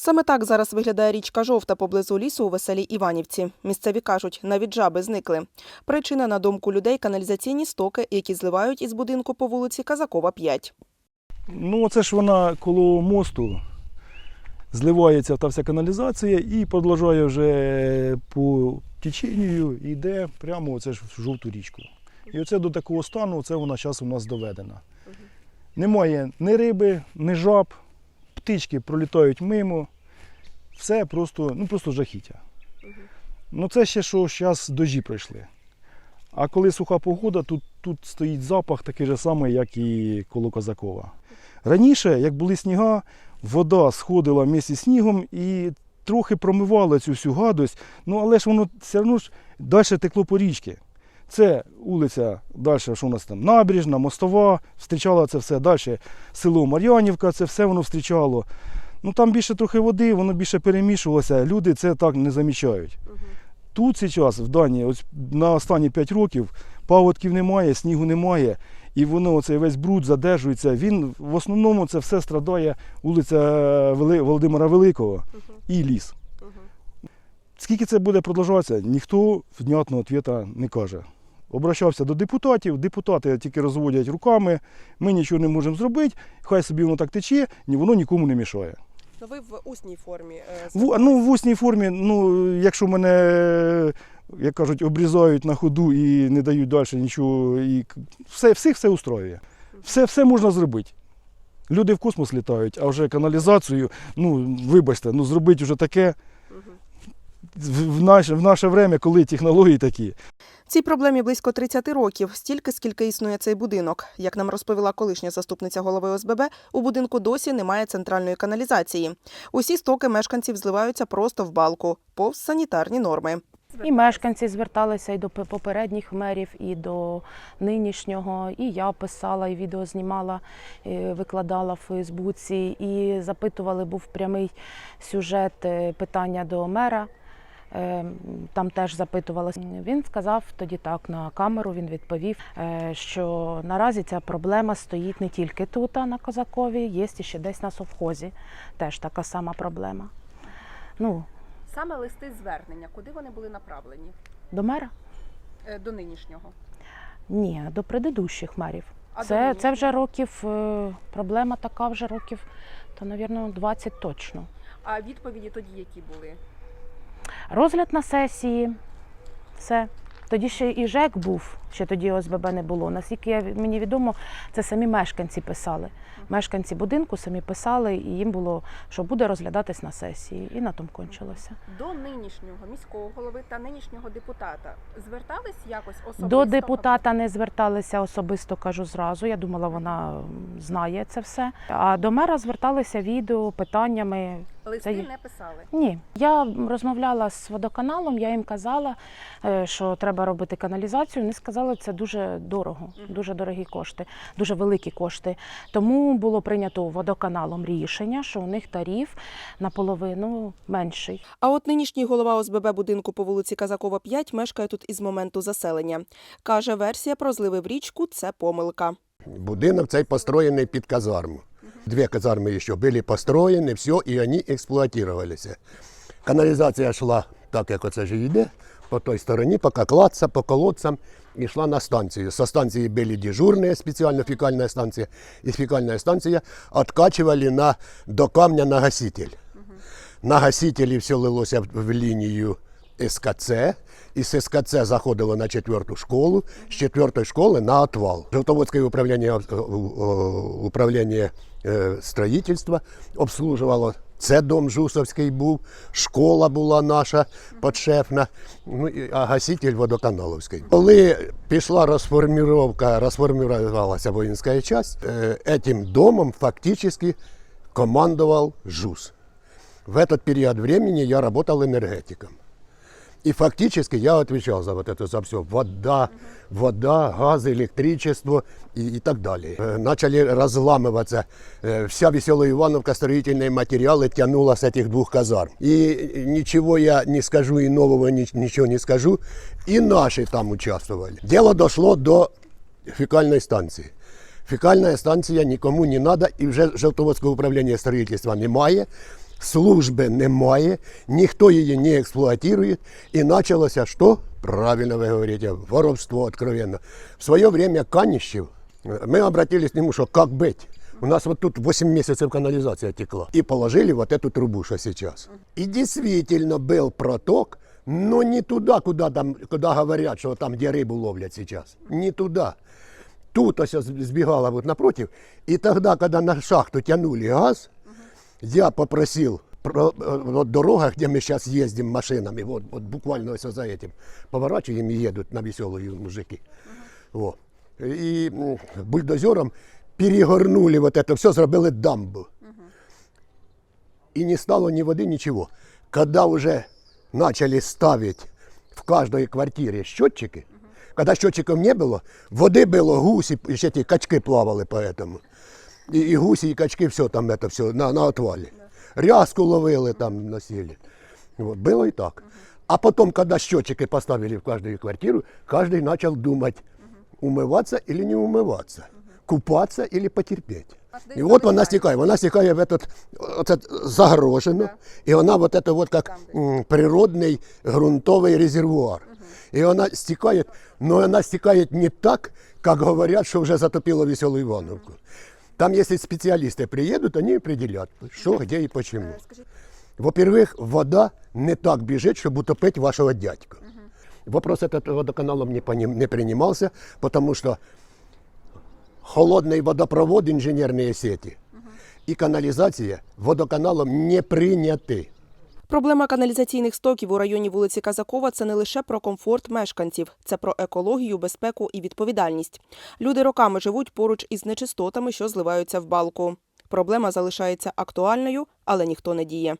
Саме так зараз виглядає річка Жовта поблизу лісу у веселій Іванівці. Місцеві кажуть, навіть жаби зникли. Причина, на думку людей, каналізаційні стоки, які зливають із будинку по вулиці Казакова 5. Ну, це ж вона коло мосту зливається та вся каналізація і продовжує вже по теченню і йде прямо оце ж в жовту річку. І оце до такого стану, це вона зараз у нас доведена. Немає ні риби, ні жаб, птички пролітають мимо. Все просто, ну просто жахіття. Ну це ще що зараз дожі пройшли. А коли суха погода, тут, тут стоїть запах такий же самий, як і коло Козакова. Раніше, як були сніга, вода сходила місці снігом і трохи промивала цю всю гадость, ну але ж воно все одно ж далі текло по річці. Це вулиця, далі, що у нас там набережна, мостова, зустрічало це все далі. Село Мар'янівка, це все воно зустрічало. Ну там більше трохи води, воно більше перемішувалося, люди це так не замічають. Тут зараз, в Данії, ось на останні 5 років паводків немає, снігу немає, і воно оцей весь бруд задержується. Він в основному це все страдає вулиця Вели- Володимира Великого і ліс. Скільки це буде продовжуватися, ніхто внятного відповіді не каже. Обращався до депутатів, депутати тільки розводять руками, ми нічого не можемо зробити, хай собі воно так тече, воно нікому не мішає. Ну ви в усній формі. В, ну, в усній формі, ну, якщо мене, як кажуть, обрізають на ходу і не дають далі нічого, і все, всіх все устроює. Все, все можна зробити. Люди в космос літають, а вже каналізацію, ну, вибачте, ну зробити вже таке в, в, наше, в наше время, коли технології такі. Цій проблемі близько 30 років, стільки, скільки існує цей будинок. Як нам розповіла колишня заступниця голови ОСББ, у будинку досі немає центральної каналізації. Усі стоки мешканців зливаються просто в балку, повз санітарні норми. І мешканці зверталися і до попередніх мерів, і до нинішнього. І я писала, і відео знімала, і викладала в Фейсбуці. І запитували, був прямий сюжет е, питання до мера. Е, Там теж запитувалося. Він сказав тоді так на камеру. Він відповів, е, що наразі ця проблема стоїть не тільки тут, а на Козакові, є ще десь на совхозі. Теж така сама проблема. Ну, Саме листи звернення, куди вони були направлені до мера. Е, до нинішнього? Ні, до предыдущих мерів. А це, це вже років, проблема така вже років, та, мабуть, 20 точно. А відповіді тоді які були? Розгляд на сесії, все. Тоді ще і ЖЕК був, ще тоді ОСББ не було. Наскільки я, мені відомо, це самі мешканці писали. Мешканці будинку самі писали, і їм було, що буде розглядатись на сесії. І на тому кончилося. До нинішнього міського голови та нинішнього депутата звертались якось особисто? До депутата не зверталися особисто, кажу зразу. Я думала, вона знає це все. А до мера зверталися відео, питаннями. Листи Це не писали. Ні, я розмовляла з водоканалом, я їм казала, е, що треба робити каналізацію. Вони сказали, це дуже дорого, дуже дорогі кошти, дуже великі кошти. Тому було прийнято водоканалом рішення, що у них тариф наполовину менший. А от нинішній голова ОСББ будинку по вулиці Казакова 5 мешкає тут із моменту заселення. Каже, версія про зливи в річку це помилка. Будинок цей построєний під казарму. Дві казарми ще були построєні, все, і вони експлуатувалися. Каналізація йшла так, як оце ж йде, по той стороні, по кокладця, по колодцям, йшла на станцію. Со станції були дежурні, спеціально фекальна станція, і фекальна станція відкачували на, до камня на гаситель. На гасителі все лилося в- в лінію СКЦ, і з СКЦ заходило на четверту школу, з четвертої школи на отвал. Желтоводське управління, е, е, управління е, строїтельства обслужувало. Це дом Жусовський був, школа була наша подшефна, ну, а гаситель водоканаловський. Коли пішла розформіровка, розформувалася воїнська частина, е, цим домом фактично командував ЖУС. В этот період времени я працював энергетиком. И фактически я отвечал за вот это, за все. Вода, вода, газ, электричество и, и так далее. Э, Начали разламываться. Э, Вся веселая Ивановка, строительные материалы тянула с этих двух казарм. И ничего я не скажу, и нового ни- ничего не скажу. И наши там участвовали. Дело дошло до фекальной станции. Фекальна станція нікому не треба, і вже Жовтоводського управління строїтельства немає. служби немає, ніхто її не експлуатує, і почалося що? Правильно ви говорите, воровство откровенно. В своє время Каніщев, ми обратились к нему, що как быть? У нас вот тут 8 месяцев канализация текла. И положили вот эту трубу, что сейчас. И действительно был проток, но не туда, куда, там, куда говорят, что там, где рыбу ловлят сейчас. Не туда. Тут ось сбегала вот напротив. И тогда, когда на шахту тянули газ, я попросил про, э, вот дорога, где мы сейчас ездим машинами, вот, вот буквально ось за этим, поворачиваем и едут на веселые мужики. Вот. И м, бульдозером перегорнули вот это все, зробили дамбу. И не стало ни воды, ничего. Когда уже начали ставить в каждой квартире счетчики, когда счетчиков не было, воды было, гуси, еще эти качки плавали поэтому. И, и гуси, и качки, все там это все на, на отвале. Рязку ловили там, носили. Вот, было и так. А потом, когда счетчики поставили в каждую квартиру, каждый начал думать, умываться или не умываться, купаться или потерпеть. І от вона стікає, вона стікає в этот, оце загорожено, і вона вот это вот как м, природний ґрунтовий резервуар. І вона стікає, но вона стікає не так, как говорят, что уже затопило веселую Ивановку. Там, если специалисты приедут, они определят, что, где и почему. Во-первых, вода не так бежит, чтобы утопить вашего дядьку. Вопрос этот водоканалом не, не принимался, потому что холодный водопровод, инженерные сети и канализация водоканалом не приняты. Проблема каналізаційних стоків у районі вулиці Казакова це не лише про комфорт мешканців, це про екологію, безпеку і відповідальність. Люди роками живуть поруч із нечистотами, що зливаються в балку. Проблема залишається актуальною, але ніхто не діє.